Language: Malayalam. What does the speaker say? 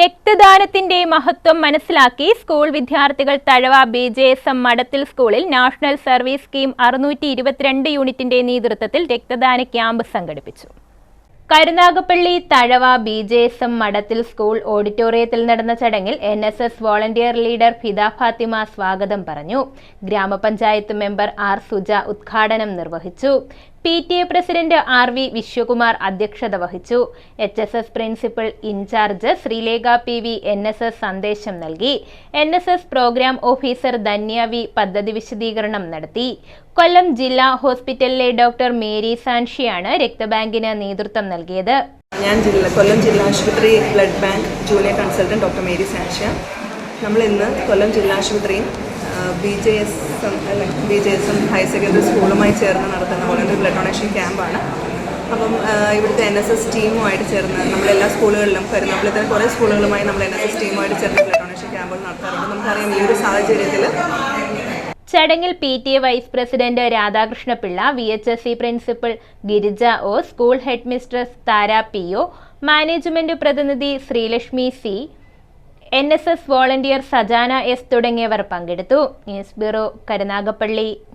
രക്തദാനത്തിന്റെ മഹത്വം മനസ്സിലാക്കി സ്കൂൾ വിദ്യാർത്ഥികൾ Thazhava B J S M Madathil സ്കൂളിൽ നാഷണൽ സർവീസ് സ്കീം അറുന്നൂറ്റി ഇരുപത്തിരണ്ട് യൂണിറ്റിന്റെ നേതൃത്വത്തിൽ രക്തദാന ക്യാമ്പ് സംഘടിപ്പിച്ചു. Karunagappally Thazhava B J S M Madathil school ഓഡിറ്റോറിയത്തിൽ നടന്ന ചടങ്ങിൽ N S S volunteer leader Fida Fathima സ്വാഗതം പറഞ്ഞു. ഗ്രാമപഞ്ചായത്ത് മെമ്പർ ആർ സുജ ഉദ്ഘാടനം നിർവഹിച്ചു. P T A president R V Viswakumar അധ്യക്ഷത വഹിച്ചു. H S S principal in-charge Sreelekha P V N S S സന്ദേശം നൽകി. N S S program officer Dhanya V പദ്ധതി വിശദീകരണം നടത്തി. കൊല്ലം ജില്ലാ ഹോസ്പിറ്റലിലെ ഡോക്ടർ മേരി സാൻഷിയാണ് രക്തബാങ്കിന് നേതൃത്വം നൽകിയത്. ഞാൻ ജില്ല കൊല്ലം ജില്ലാ ആശുപത്രി blood bank junior consultant doctor Mary Sanshya. നമ്മൾ ഇന്ന് കൊല്ലം ജില്ലാ ആശുപത്രിയും B J S B J S higher secondary സ്കൂളുമായി ചേർന്ന് നടത്തുന്ന വോളണ്ടറി ബ്ലഡ് ഡൊണേഷൻ ക്യാമ്പാണ് അപ്പം ഇവിടുത്തെ എൻ എസ് എസ് ടീമുമായിട്ട് ചേർന്ന് നമ്മളെല്ലാ സ്കൂളുകളിലും കരുനാപ്പിലെ തന്നെ കുറേ സ്കൂളുകളുമായി നമ്മൾ എൻ എസ് എസ് ടീമുമായിട്ട് ചേർന്ന് ബ്ലഡ് ഡൊണേഷൻ ക്യാമ്പുകൾ നടത്താറുണ്ട്. നമുക്കറിയാം ഈ ഒരു സാഹചര്യത്തിൽ ചടങ്ങിൽ P T A vice president Radhakrishnapillai V H S C principal Girija O school head mistress Thara P O management പ്രതിനിധി Sreelakshmi C N S S volunteer Sajana S തുടങ്ങിയവർ പങ്കെടുത്തു. News bureau Karunagappally.